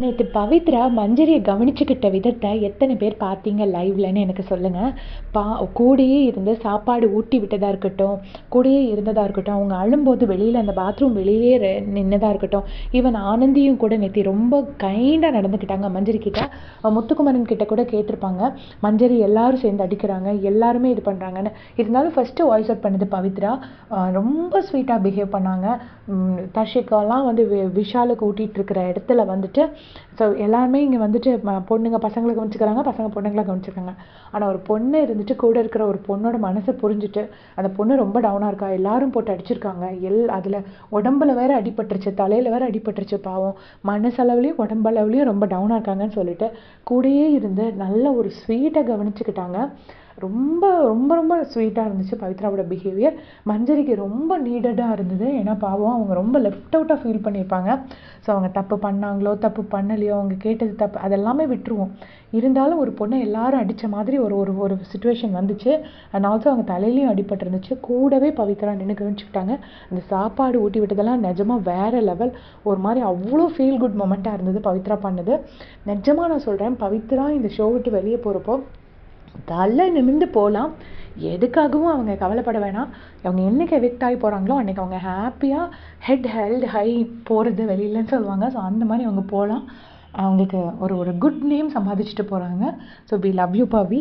நேற்று பவித்ரா மஞ்சரியை கவனிச்சுக்கிட்ட விதத்தை எத்தனை பேர் பார்த்தீங்க லைவ்லன்னு எனக்கு சொல்லுங்கள் பா கூடையே இருந்து சாப்பாடு ஊட்டி விட்டதாக இருக்கட்டும் கூடயே இருந்ததாக இருக்கட்டும் அவங்க அழும்போது வெளியில் அந்த பாத்ரூம் வெளியே நின்னதாக இருக்கட்டும். ஈவன் ஆனந்தியும் கூட நேற்று ரொம்ப கைண்டாக நடந்துக்கிட்டாங்க மஞ்சரி கிட்ட. முத்துக்குமரன் கிட்ட கூட கேட்டிருப்பாங்க மஞ்சரி எல்லாரும் சேர்ந்து அடிக்கிறாங்க எல்லாருமே இது பண்ணுறாங்கன்னு இருந்தாலும் ஃபஸ்ட்டு வாய்ஸ் அவுட் பண்ணது பவித்ரா. ரொம்ப ஸ்வீட்டாக பிஹேவ் பண்ணாங்க. தஷிகாலாம் தர்ஷிகாலாம் வந்து வி- விஷாலுக்கு ஊட்டிகிட்டு இருக்கிற இடத்துல வந்துட்டு ஸோ எல்லாருமே இங்கே வந்துட்டு ம- பொண்ணுங்க பசங்களை கவனிச்சுக்கிறாங்க பசங்க பொண்ணுங்களை கவனிச்சுக்கிறாங்க. ஆனால் ஒரு பொண்ணு இருந்துட்டு கூட இருக்கிற ஒரு பொண்ணோட மனசை புரிஞ்சுட்டு அந்த பொண்ணு ரொம்ப டவுனாக இருக்கா? எல்லாரும் போட்டு அடிச்சிருக்காங்க. எல் அதில் உடம்புல வேற அடிபட்டுருச்சு தலையில் வேற அடிபட்டுருச்சு பாவம். மனசளவுலையும் உடம்பளவுலையும் ரொம்ப டவுனாக இருக்காங்கன்னு சொல்லிட்டு கூடயே இருந்து நல்ல ஒரு ஸ்வீட்டை கவனிச்சுக்கிட்டாங்க. ரொம்ப ரொம்ப ரொம்ப ஸ்வீட்டாக இருந்துச்சு பவித்ராவோட பிஹேவியர் மஞ்சரிக்கு ரொம்ப நீடடாக இருந்தது. ஏன்னா பாவம் அவங்க ரொம்ப லெஃப்ட் அவுட்டாக ஃபீல் பண்ணியிருப்பாங்க. ஸோ அவங்க தப்பு பண்ணாங்களோ தப்பு பண்ணலையோ அவங்க கேட்டது தப்பு அதெல்லாமே விட்டுருவோம். இருந்தாலும் ஒரு பொண்ணை எல்லாரும் அடித்த மாதிரி ஒரு ஒரு ஒரு சுச்சுவேஷன் வந்துச்சு. அண்ட் ஆல்சோ அவங்க தலையிலையும் அடிபட்டிருந்துச்சு கூடவே பவித்ரா நின்று கவனிச்சுக்கிட்டாங்க. அந்த சாப்பாடு ஊட்டி விட்டதெல்லாம் நிஜமாக வேறு லெவல் ஒரு மாதிரி அவ்வளோ ஃபீல் குட் மொமெண்ட்டாக இருந்தது பவித்ரா பண்ணது. நிஜமாக நான் சொல்கிறேன் பவித்ரா இந்த ஷோ விட்டு வெளியே போகிறப்போ தலை நிமிர்ந்து போகலாம். எதுக்காகவும் அவங்க கவலைப்பட வேணாம். அவங்க என்னைக்கு எவிக்ட் ஆகி போகிறாங்களோ அன்னைக்கு அவங்க ஹாப்பியாக ஹெட் ஹெல்ட் ஹை போகிறது வெளியிலன்னு சொல்லுவாங்க. ஸோ அந்த மாதிரி அவங்க போகலாம். அவங்களுக்கு ஒரு ஒரு குட் நேம் சம்பாதிச்சுட்டு போகிறாங்க so we love you Pavi